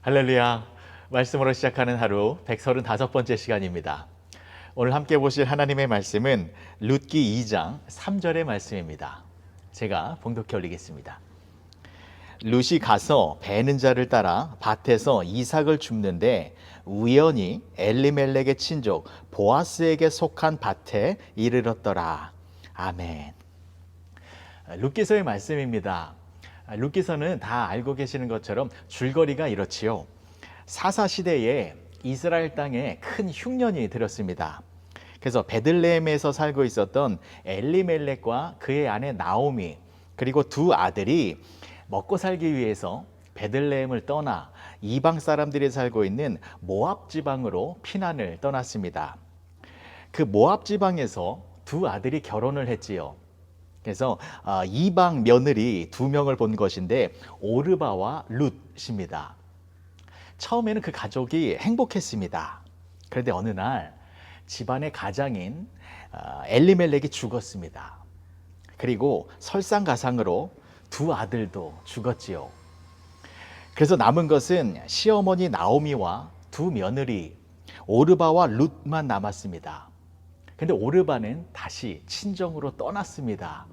할렐루야. 말씀으로 시작하는 하루 135번째 시간입니다. 오늘 함께 보실 하나님의 말씀은 룻기 2장 3절의 말씀입니다. 제가 봉독해 올리겠습니다. 룻이 가서 베는 자를 따라 밭에서 이삭을 줍는데 우연히 엘리멜렉의 친족 보아스에게 속한 밭에 이르렀더라. 아멘. 룻기서의 말씀입니다. 룻기서는 다 알고 계시는 것처럼 줄거리가 이렇지요. 사사 시대에 이스라엘 땅에 큰 흉년이 들었습니다. 그래서 베들레헴에서 살고 있었던 엘리멜렉과 그의 아내 나오미 그리고 두 아들이 먹고 살기 위해서 베들레헴을 떠나 이방 사람들이 살고 있는 모압 지방으로 피난을 떠났습니다. 그 모압 지방에서 두 아들이 결혼을 했지요. 그래서 아, 이방 며느리 두 명을 본 것인데 오르바와 룻입니다. 처음에는 그 가족이 행복했습니다. 그런데 어느 날 집안의 가장인 아, 엘리멜렉이 죽었습니다. 그리고 설상가상으로 두 아들도 죽었지요. 그래서 남은 것은 시어머니 나오미와 두 며느리 오르바와 룻만 남았습니다. 근데 오르바는 다시 친정으로 떠났습니다.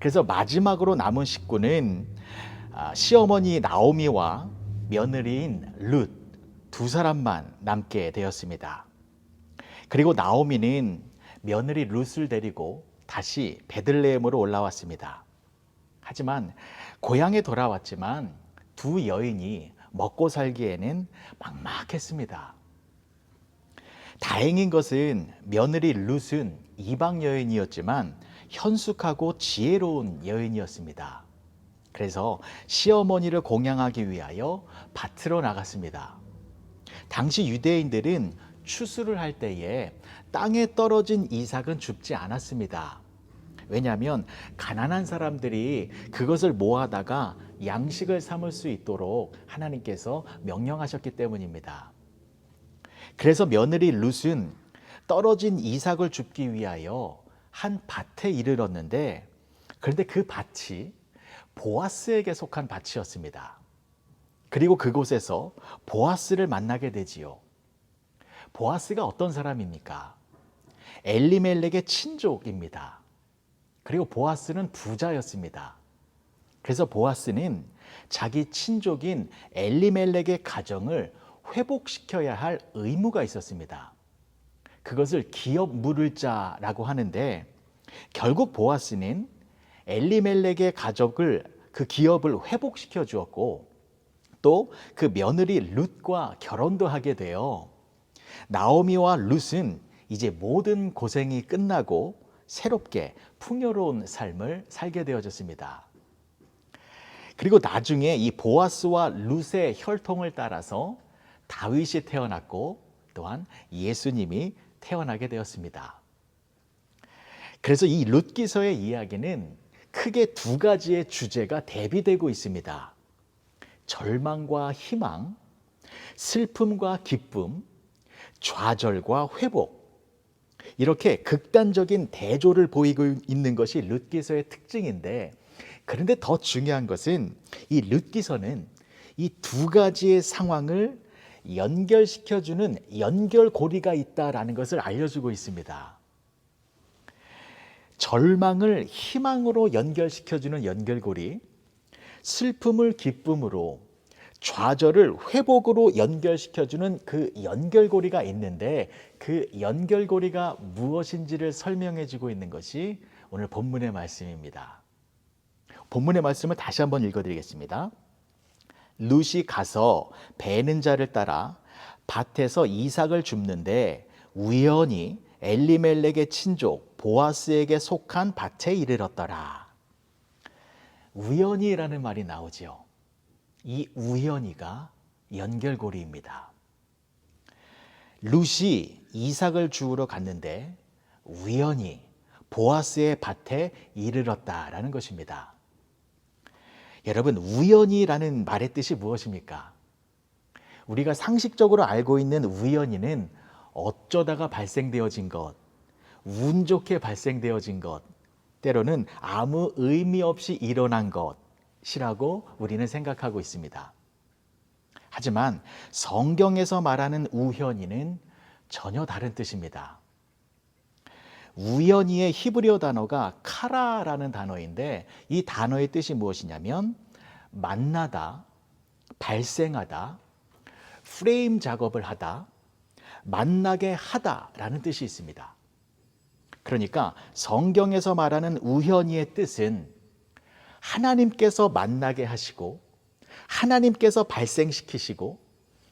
그래서 마지막으로 남은 식구는 아, 시어머니 나오미와 며느리인 룻 두 사람만 남게 되었습니다. 그리고 나오미는 며느리 룻을 데리고 다시 베들레헴으로 올라왔습니다. 하지만 고향에 돌아왔지만 두 여인이 먹고 살기에는 막막했습니다. 다행인 것은 며느리 룻은 이방 여인이었지만 현숙하고 지혜로운 여인이었습니다. 그래서 시어머니를 공양하기 위하여 밭으로 나갔습니다. 당시 유대인들은 추수를 할 때에 땅에 떨어진 이삭은 줍지 않았습니다. 왜냐하면 가난한 사람들이 그것을 모아다가 양식을 삼을 수 있도록 하나님께서 명령하셨기 때문입니다. 그래서 며느리 룻은 떨어진 이삭을 줍기 위하여 한 밭에 이르렀는데 그런데 그 밭이 보아스에게 속한 밭이었습니다. 그리고 그곳에서 보아스를 만나게 되지요. 보아스가 어떤 사람입니까? 엘리멜렉의 친족입니다. 그리고 보아스는 부자였습니다. 그래서 보아스는 자기 친족인 엘리멜렉의 가정을 회복시켜야 할 의무가 있었습니다. 그것을 기업 물을 자라고 하는데 결국 보아스는 엘리멜렉의 가족을 그 기업을 회복시켜 주었고 또 그 며느리 룻과 결혼도 하게 되어 나오미와 룻은 이제 모든 고생이 끝나고 새롭게 풍요로운 삶을 살게 되어졌습니다. 그리고 나중에 이 보아스와 룻의 혈통을 따라서 다윗이 태어났고 또한 예수님이 태어나게 되었습니다. 그래서 이 룻기서의 이야기는 크게 두 가지의 주제가 대비되고 있습니다. 절망과 희망, 슬픔과 기쁨, 좌절과 회복. 이렇게 극단적인 대조를 보이고 있는 것이 룻기서의 특징인데 그런데 더 중요한 것은 이 룻기서는 이 두 가지의 상황을 연결시켜주는 연결고리가 있다라는 것을 알려주고 있습니다. 절망을 희망으로 연결시켜주는 연결고리, 슬픔을 기쁨으로, 좌절을 회복으로 연결시켜주는 그 연결고리가 있는데 그 연결고리가 무엇인지를 설명해주고 있는 것이 오늘 본문의 말씀입니다. 본문의 말씀을 다시 한번 읽어드리겠습니다. 룻이 가서 베는 자를 따라 밭에서 이삭을 줍는데 우연히 엘리멜렉의 친족 보아스에게 속한 밭에 이르렀더라. 우연히라는 말이 나오지요. 이 우연히가 연결고리입니다. 룻이 이삭을 주우러 갔는데 우연히 보아스의 밭에 이르렀다라는 것입니다. 여러분, 우연히라는 말의 뜻이 무엇입니까? 우리가 상식적으로 알고 있는 우연히는 어쩌다가 발생되어진 것, 운 좋게 발생되어진 것, 때로는 아무 의미 없이 일어난 것이라고 우리는 생각하고 있습니다. 하지만 성경에서 말하는 우연히는 전혀 다른 뜻입니다. 우연히의 히브리어 단어가 카라라는 단어인데 이 단어의 뜻이 무엇이냐면 만나다, 발생하다, 프레임 작업을 하다, 만나게 하다라는 뜻이 있습니다. 그러니까 성경에서 말하는 우연히의 뜻은 하나님께서 만나게 하시고 하나님께서 발생시키시고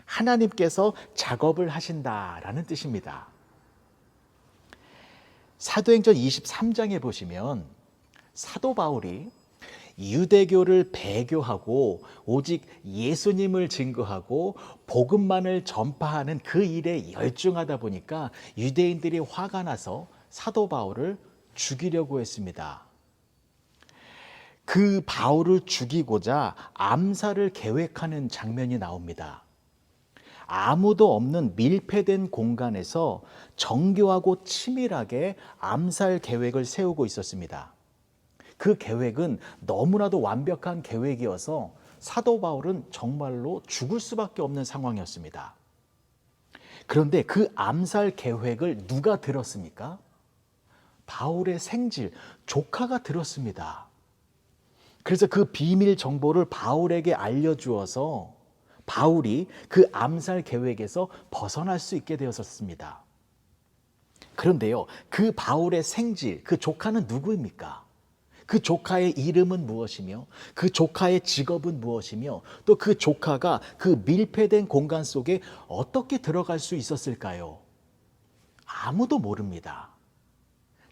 하나님께서 작업을 하신다라는 뜻입니다. 사도행전 23장에 보시면 사도 바울이 유대교를 배교하고 오직 예수님을 증거하고 복음만을 전파하는 그 일에 열중하다 보니까 유대인들이 화가 나서 사도 바울을 죽이려고 했습니다. 그 바울을 죽이고자 암살을 계획하는 장면이 나옵니다. 아무도 없는 밀폐된 공간에서 정교하고 치밀하게 암살 계획을 세우고 있었습니다. 그 계획은 너무나도 완벽한 계획이어서 사도 바울은 정말로 죽을 수밖에 없는 상황이었습니다. 그런데 그 암살 계획을 누가 들었습니까? 바울의 생질, 조카가 들었습니다. 그래서 그 비밀 정보를 바울에게 알려주어서 바울이 그 암살 계획에서 벗어날 수 있게 되었었습니다. 그런데요, 그 바울의 생질, 그 조카는 누구입니까? 그 조카의 이름은 무엇이며, 그 조카의 직업은 무엇이며, 또 그 조카가 그 밀폐된 공간 속에 어떻게 들어갈 수 있었을까요? 아무도 모릅니다.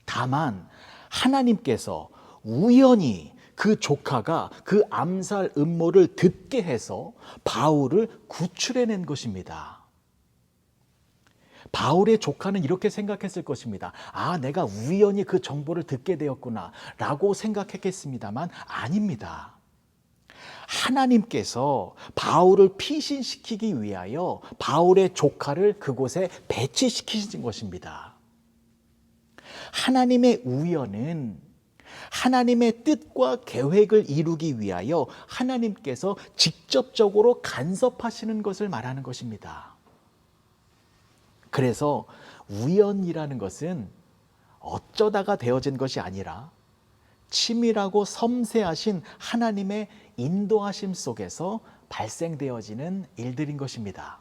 다만, 하나님께서 우연히 그 조카가 그 암살 음모를 듣게 해서 바울을 구출해낸 것입니다. 바울의 조카는 이렇게 생각했을 것입니다. 아, 내가 우연히 그 정보를 듣게 되었구나. 라고 생각했겠습니다만, 아닙니다. 하나님께서 바울을 피신시키기 위하여 바울의 조카를 그곳에 배치시키신 것입니다. 하나님의 우연은 하나님의 뜻과 계획을 이루기 위하여 하나님께서 직접적으로 간섭하시는 것을 말하는 것입니다. 그래서 우연이라는 것은 어쩌다가 되어진 것이 아니라 치밀하고 섬세하신 하나님의 인도하심 속에서 발생되어지는 일들인 것입니다.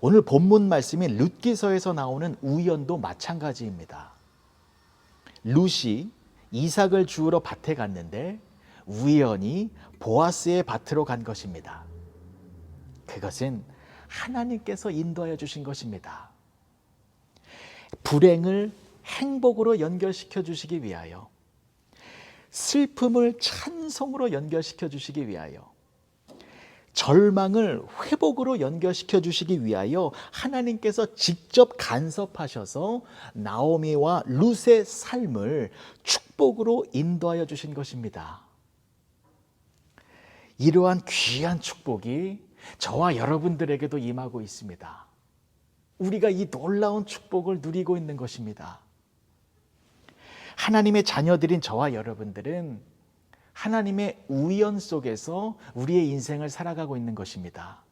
오늘 본문 말씀인 룻기서에서 나오는 우연도 마찬가지입니다. 룻이 이삭을 주우러 밭에 갔는데 우연히 보아스의 밭으로 간 것입니다. 그것은 하나님께서 인도하여 주신 것입니다. 불행을 행복으로 연결시켜 주시기 위하여 슬픔을 찬송으로 연결시켜 주시기 위하여 절망을 회복으로 연결시켜 주시기 위하여 하나님께서 직접 간섭하셔서 나오미와 룻의 삶을 축복으로 인도하여 주신 것입니다. 이러한 귀한 축복이 저와 여러분들에게도 임하고 있습니다. 우리가 이 놀라운 축복을 누리고 있는 것입니다. 하나님의 자녀들인 저와 여러분들은 하나님의 우연 속에서 우리의 인생을 살아가고 있는 것입니다.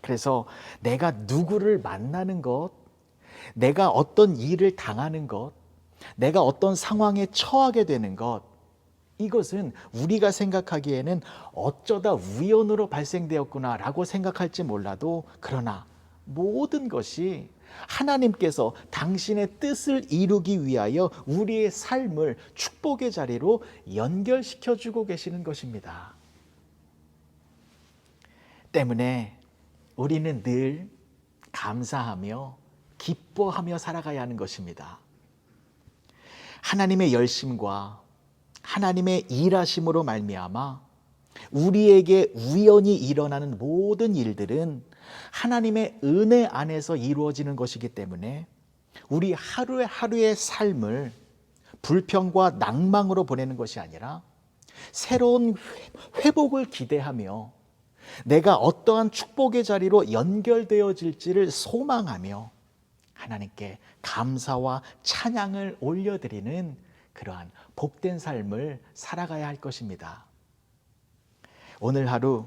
그래서 내가 누구를 만나는 것, 내가 어떤 일을 당하는 것, 내가 어떤 상황에 처하게 되는 것, 이것은 우리가 생각하기에는 어쩌다 우연으로 발생되었구나라고 생각할지 몰라도 그러나 모든 것이 하나님께서 당신의 뜻을 이루기 위하여 우리의 삶을 축복의 자리로 연결시켜 주고 계시는 것입니다. 때문에 우리는 늘 감사하며 기뻐하며 살아가야 하는 것입니다. 하나님의 열심과 하나님의 일하심으로 말미암아 우리에게 우연히 일어나는 모든 일들은 하나님의 은혜 안에서 이루어지는 것이기 때문에 우리 하루의 하루의 삶을 불평과 낭망으로 보내는 것이 아니라 새로운 회복을 기대하며 내가 어떠한 축복의 자리로 연결되어질지를 소망하며 하나님께 감사와 찬양을 올려드리는 그러한 복된 삶을 살아가야 할 것입니다. 오늘 하루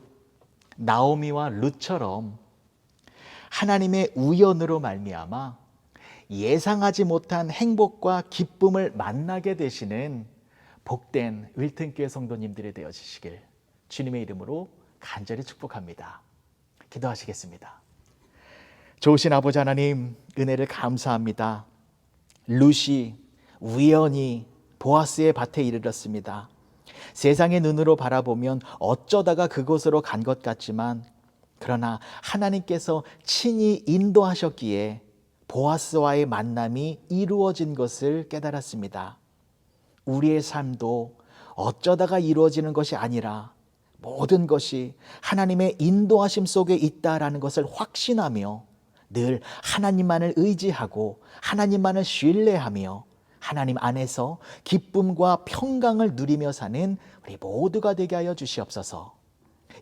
나오미와 룻처럼 하나님의 우연으로 말미암아 예상하지 못한 행복과 기쁨을 만나게 되시는 복된 윌튼교회 성도님들이 되어지시길 주님의 이름으로 간절히 축복합니다. 기도하시겠습니다. 좋으신 아버지 하나님 은혜를 감사합니다. 루시 우연히 보아스의 밭에 이르렀습니다. 세상의 눈으로 바라보면 어쩌다가 그곳으로 간 것 같지만 그러나 하나님께서 친히 인도하셨기에 보아스와의 만남이 이루어진 것을 깨달았습니다. 우리의 삶도 어쩌다가 이루어지는 것이 아니라 모든 것이 하나님의 인도하심 속에 있다라는 것을 확신하며 늘 하나님만을 의지하고 하나님만을 신뢰하며 하나님 안에서 기쁨과 평강을 누리며 사는 우리 모두가 되게 하여 주시옵소서.